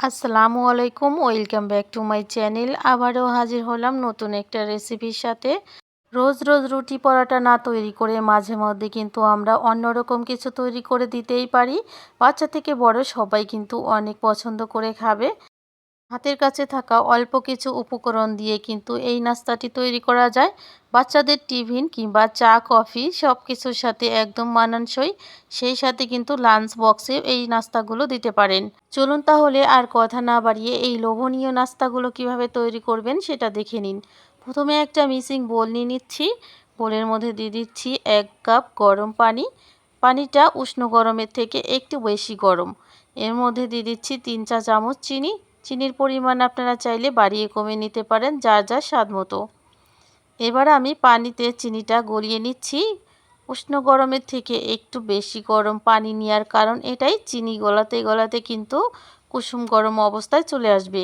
আসসালামু আলাইকুম, welcome back to my channel. আবারও হাজির হলাম নতুন একটা রেসিপির সাথে। রোজ রোজ রুটি পরোটা না তৈরি করে মাঝে মধ্যে কিন্তু আমরা অন্যরকম কিছু তৈরি করে দিতেই পারি। বাচ্চা থেকে বড় সবাই কিন্তু অনেক পছন্দ করে খাবে। হাতের কাছে থাকা অল্প কিছু উপকরণ দিয়ে কিন্তু এই নাস্তাটি তৈরি করা যায়। বাচ্চাদের টিফিন কিংবা চা, কফি সব কিছুর সাথে একদম মানানসই। সেই সাথে কিন্তু লাঞ্চ বক্সে এই নাস্তাগুলো দিতে পারেন। চলুন তাহলে আর কথা না বাড়িয়ে এই লোভনীয় নাস্তাগুলো কীভাবে তৈরি করবেন সেটা দেখে নিন। প্রথমে একটা মিসিং বোল নিয়ে নিচ্ছি। বোলের মধ্যে দিয়ে দিচ্ছি এক কাপ গরম পানি। পানিটা উষ্ণ গরমের থেকে একটু বেশি গরম। এর মধ্যে দিয়ে দিচ্ছি তিন চা চামচ চিনি। চিনির পরিমাণ আপনারা চাইলে বাড়িয়ে কমে নিতে পারেন, যার যার স্বাদ মতো। এবার আমি পানিতে চিনিটা গলিয়ে নিচ্ছি। উষ্ণ গরমের থেকে একটু বেশি গরম পানি নেওয়ার কারণ এটাই, চিনি গলাতে গলাতে কিন্তু কুসুম গরম অবস্থায় চলে আসবে।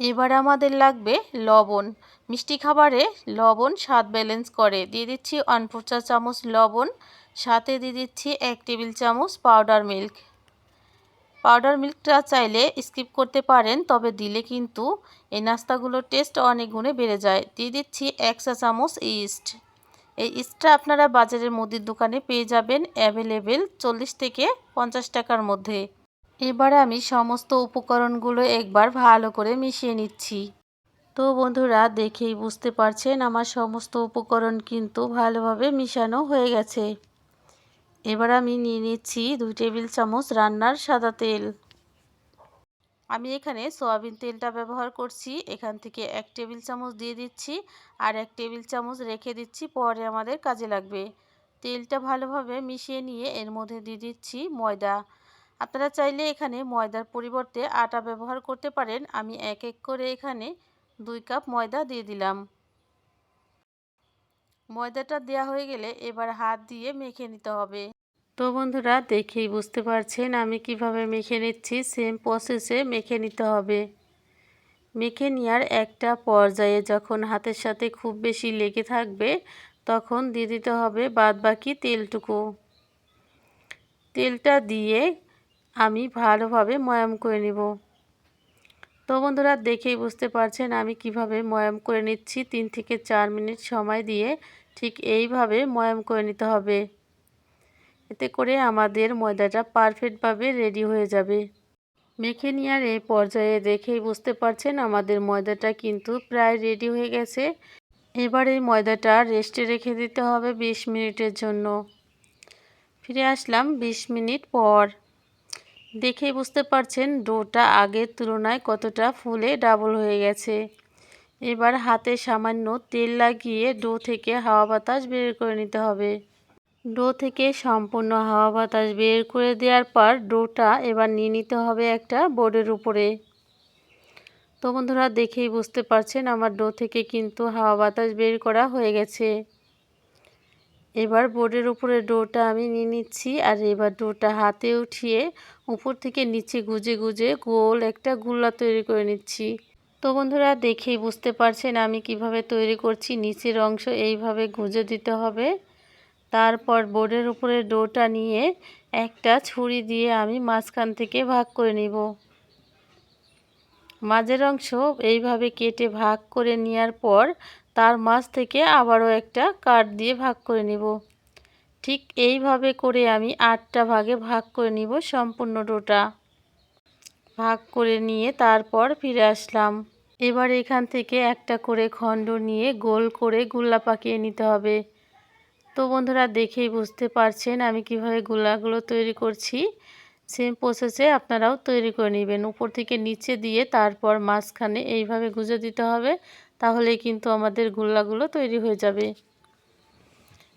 এবার আমাদের লাগবে লবণ। মিষ্টি খাবারে লবণ স্বাদ ব্যালেন্স করে। দিয়ে দিচ্ছি ওয়ান চা চামচ লবণ, সাথে দিয়ে দিচ্ছি এক টেবিল চামচ পাউডার মিল্ক। পাউডার মিল্কটা চাইলে স্কিপ করতে পারেন, তবে দিলে কিন্তু এই নাস্তাগুলোর টেস্ট অনেক গুণে বেড়ে যায়। দিয়ে দিচ্ছি এক চা চামচ ইস্ট। এই ইস্টটা আপনারা বাজারের মুদির দোকানে পেয়ে যাবেন, অ্যাভেলেবেল চল্লিশ থেকে পঞ্চাশ টাকার মধ্যে। এবারে আমি সমস্ত উপকরণগুলো একবার ভালো করে মিশিয়ে নিচ্ছি। তো বন্ধুরা, দেখেই বুঝতে পারছেন, আমার সমস্ত উপকরণ কিন্তু ভালোভাবে মিশানো হয়ে গেছে। এবার আমি নিয়ে নিচ্ছি দুই টেবিল চামচ রান্নার সাদা তেল। আমি এখানে সয়াবিন তেলটা ব্যবহার করছি। এখান থেকে এক টেবিল চামচ দিয়ে দিচ্ছি আর এক টেবিল চামচ রেখে দিচ্ছি, পরে আমাদের কাজে লাগবে। তেলটা ভালোভাবে মিশিয়ে নিয়ে এর মধ্যে দিয়ে দিচ্ছি ময়দা। আপনারা চাইলে এখানে ময়দার পরিবর্তে আটা ব্যবহার করতে পারেন। আমি এক এক করে এখানে দুই কাপ ময়দা দিয়ে দিলাম। ময়দাটা দেওয়া হয়ে গেলে এবার হাত দিয়ে মেখে নিতে হবে। তো বন্ধুরা, দেখেই বুঝতে পারছেন আমি কীভাবে মেখে নিচ্ছি। সেম প্রসেসে মেখে নিতে হবে। মেখে নেওয়ার একটা পর্যায়ে যখন হাতের সাথে খুব বেশি লেগে থাকবে, তখন দিয়ে দিতে হবে বাদ বাকি তেলটুকু। তেলটা দিয়ে আমি ভালোভাবে ময়াম করে নিব। তো বন্ধুরা, দেখেই বুঝতে পারছেন আমি কীভাবে ময়াম করে নিচ্ছি। তিন থেকে চার মিনিট সময় দিয়ে ঠিক এইভাবে ময়াম করে নিতে হবে। এতে করে আমাদের ময়দাটা পারফেক্টভাবে রেডি হয়ে যাবে। মেখে নেওয়ার এই পর্যায়ে দেখেই বুঝতে পারছেন আমাদের ময়দাটা কিন্তু প্রায় রেডি হয়ে গেছে। এবার এই ময়দাটা রেস্টে রেখে দিতে হবে ২০ মিনিটের জন্য। ফিরে আসলাম ২০ মিনিট পর। দেখেই বুঝতে পারছেন ডোটা আগের তুলনায় কতটা ফুলে ডাবল হয়ে গেছে। এবার হাতে সামান্য তেল লাগিয়ে ডো থেকে হাওয়া বাতাস বের করে নিতে হবে। ডো থেকে সম্পূর্ণ হাওয়া বাতাস বের করে দেওয়ার পর ডোটা এবার নিয়ে নিতে হবে একটা বোর্ডের উপরে। তো বন্ধুরা, দেখেই বুঝতে পারছেন আমার ডো থেকে কিন্তু হাওয়া বাতাস বের করা হয়ে গেছে। এবার বোর্ডের উপরে ডোটা আমি নিয়ে নিচ্ছি আর এবার ডোটা হাতে উঠিয়ে উপর থেকে নিচে গুজে গুজে গোল একটা গুল্লা তৈরি করে নিচ্ছি। তো বন্ধুরা, দেখেই বুঝতে পারছেন আমি কীভাবে তৈরি করছি। নিচের অংশ এইভাবে গুঁজে দিতে হবে। তারপর বোর্ডের উপরে ডোটা নিয়ে একটা ছুরি দিয়ে আমি মাঝখান থেকে ভাগ করে নিব। মাঝের অংশ এইভাবে কেটে ভাগ করে নেওয়ার পর তার মাছ থেকে আবারও একটা কাঠ দিয়ে ভাগ করে নিব। ঠিক এইভাবে করে আমি আটটা ভাগে ভাগ করে নিব সম্পূর্ণ ডোটা। ভাগ করে নিয়ে তারপর ফিরে আসলাম। এবার এখান থেকে একটা করে খণ্ড নিয়ে গোল করে গুল্লা পাকিয়ে নিতে হবে। তো বন্ধুরা দেখেই বুঝতে পারছেন আমি কীভাবে গুলাগুলো তৈরি করছি। সেম প্রসেসে আপনারাও তৈরি করে নেবেন। উপর থেকে নিচে দিয়ে তারপর মাঝখানে এইভাবে গুঁজে দিতে হবে তাহলে কিন্তু আমাদের গুল্লাগুলো তৈরি হয়ে যাবে।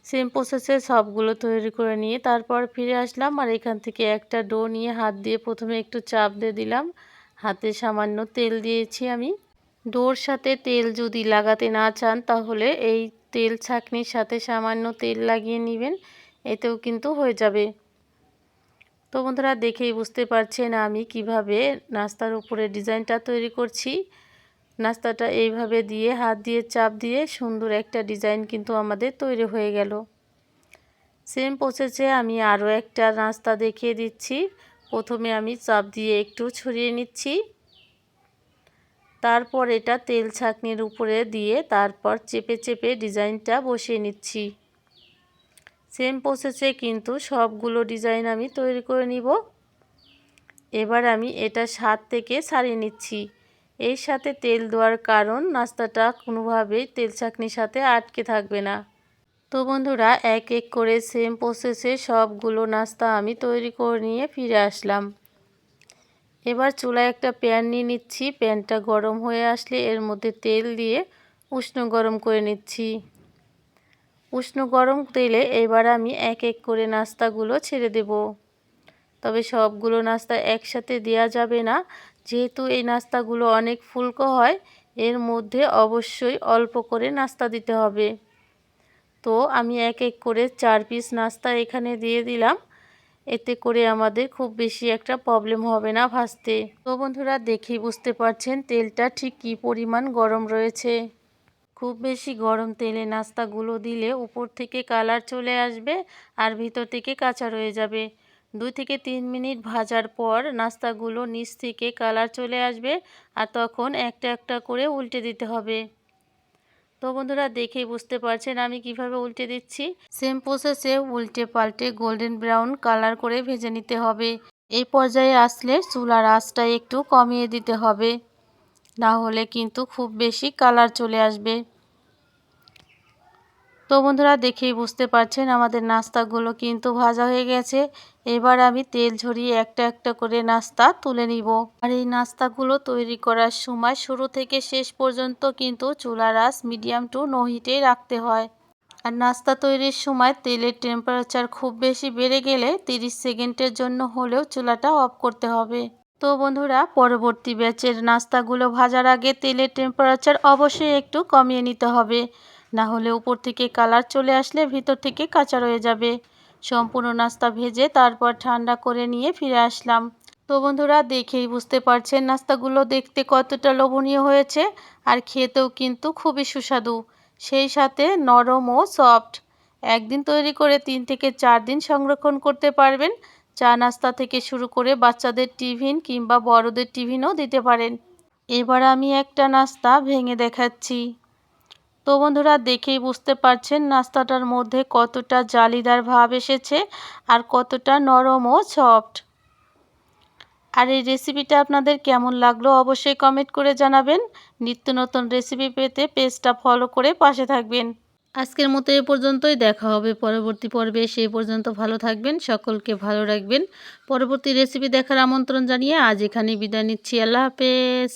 সেম প্রসেসে সবগুলো তৈরি করে নিয়ে তারপর ফিরে আসলাম আর এখান থেকে একটা ডো নিয়ে হাত দিয়ে প্রথমে একটু চাপ দিয়ে দিলাম। হাতে সামান্য তেল দিয়েছি আমি। ডোর সাথে তেল যদি লাগাতে না চান, তাহলে এই তেল ছাঁকনির সাথে সামান্য তেল লাগিয়ে নেবেন, এতেও কিন্তু হয়ে যাবে। তো বন্ধুরা, দেখেই বুঝতে পারছেন আমি কীভাবে নাস্তার উপরে ডিজাইনটা তৈরি করছি। নাস্তাটা এইভাবে দিয়ে, হাত দিয়ে, চাপ দিয়ে সুন্দর একটা ডিজাইন কিন্তু আমাদের তৈরি হয়ে গেল। সেম প্রসেসে আমি আরও একটা নাস্তা দেখিয়ে দিচ্ছি। প্রথমে আমি চাপ দিয়ে একটু ছড়িয়ে নিচ্ছি। তারপর এটা তেল ছাঁকনির উপরে দিয়ে তারপর চেপে চেপে ডিজাইনটা বসিয়ে নিচ্ছি। সেম প্রসেসে কিন্তু সবগুলো ডিজাইন আমি তৈরি করে নিব। এবার আমি এটা স্বাদ থেকে সারিয়ে নিচ্ছি। এর সাথে তেল দেওয়ার কারণ নাস্তাটা কোনোভাবেই তেল চাকনির সাথে আটকে থাকবে না। তো বন্ধুরা, এক এক করে সেম প্রসেসে সবগুলো নাস্তা আমি তৈরি করে নিয়ে ফিরে আসলাম। এবার চুলায় একটা প্যান নিয়ে নিচ্ছি। প্যানটা গরম হয়ে আসলে এর মধ্যে তেল দিয়ে উষ্ণ গরম করে নিচ্ছি। উষ্ণ গরম তেলে এবার আমি এক এক করে নাস্তাগুলো ছেড়ে দেব। তবে সবগুলো নাস্তা একসাথে দেওয়া যাবে না। যেহেতু এই নাস্তাগুলো অনেক ফুলকো হয়, এর মধ্যে অবশ্যই অল্প করে নাস্তা দিতে হবে। তো আমি এক এক করে চার পিস নাস্তা এখানে দিয়ে দিলাম। এতে করে আমাদের খুব বেশি একটা প্রবলেম হবে না ভাজতে তো বন্ধুরা, দেখেই বুঝতে পারছেন তেলটা ঠিক কী পরিমাণ গরম রয়েছে। খুব বেশি গরম তেলে নাস্তাগুলো দিলে উপর থেকে কালার চলে আসবে আর ভিতর থেকে কাঁচা রয়ে যাবে। দুই থেকে তিন মিনিট ভাজার পর নাস্তাগুলো নিচ থেকে কালার চলে আসবে আর তখন একটা একটা করে উল্টে দিতে হবে। তো বন্ধুরা দেখেই বুঝতে পারছেন আমি কীভাবে উল্টে দিচ্ছি। সেম প্রসেসে উল্টে পাল্টে গোল্ডেন ব্রাউন কালার করে ভেজে নিতে হবে। এই পর্যায়ে আসলে চুলার আঁচটা একটু কমিয়ে দিতে হবে। না হলে কিন্তু খুব বেশি কালার চলে আসবে। তো বন্ধুরা দেখেই বুঝতে পারছেন আমাদের নাস্তাগুলো কিন্তু ভাজা হয়ে গেছে। এবার আমি তেল ঝরিয়ে একটা একটা করে নাস্তা তুলে নিব। আর এই নাস্তাগুলো তৈরি করার সময় শুরু থেকে শেষ পর্যন্ত কিন্তু চুলার আঁচ মিডিয়াম টু নো হিটেই রাখতে হয়। আর নাস্তা তৈরির সময় তেলের টেম্পারেচার খুব বেশি বেড়ে গেলে 30 সেকেন্ডের জন্য হলেও চুলাটা অফ করতে হবে। তো বন্ধুরা পরবর্তী ব্যাচের নাস্তাগুলো ভাজার আগে তেলের টেম্পারেচার অবশ্যই একটু কমিয়ে নিতে হবে। না হলে উপর থেকে কালার চলে আসলে ভিতর থেকে কাঁচা রয়ে যাবে। সম্পূর্ণ নাস্তা ভেজে তারপর ঠান্ডা করে নিয়ে ফিরে আসলাম। তো বন্ধুরা, দেখেই বুঝতে পারছেন নাস্তাগুলো দেখতে কতটা লোভনীয় হয়েছে আর খেতেও কিন্তু খুবই সুস্বাদু। সেই সাথে নরম ও সফট। একদিন তৈরি করে তিন থেকে চার দিন সংরক্ষণ করতে পারবেন। চা নাস্তা থেকে শুরু করে বাচ্চাদের টিফিন কিংবা বড়দের টিফিনও দিতে পারেন। এবার আমি একটা নাস্তা ভেঙে দেখাচ্ছি। তো বন্ধুরা দেখেই বুঝতে পারছেন নাস্তাটার মধ্যে কতটা জালিদার ভাব এসেছে আর কতটা নরম ও সফট। আর এই রেসিপিটা আপনাদের কেমন লাগল অবশ্যই কমেন্ট করে জানাবেন। নিত্য নতুন রেসিপি পেতে পেজটা ফলো করে পাশে থাকবেন। আজকের মতো এ পর্যন্তই, দেখা হবে পরবর্তী পর্বে। সেই পর্যন্ত ভালো থাকবেন, সকলকে ভালো রাখবেন। পরবর্তী রেসিপি দেখার আমন্ত্রণ জানিয়ে আজ এখানে বিদায় নিচ্ছি। আল্লাহ হাফেজ।